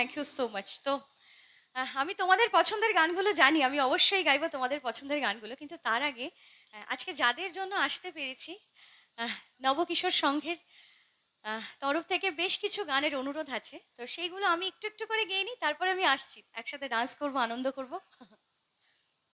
Thank you so much তো আমি তোমাদের পছন্দের গানগুলো জানি আমি অবশ্যই গাইবো তোমাদের পছন্দের গানগুলো কিন্তু তার আগে আজকে যাদের জন্য আসতে পেরেছি নবকিশোর সংঘের আহ, তরফ থেকে বেশ কিছু গানের অনুরোধ আছে তো সেইগুলো আমি একটু একটু করে গেয়ে নিই তারপরে আমি আসছি একসাথে ডান্স করব আনন্দ করব।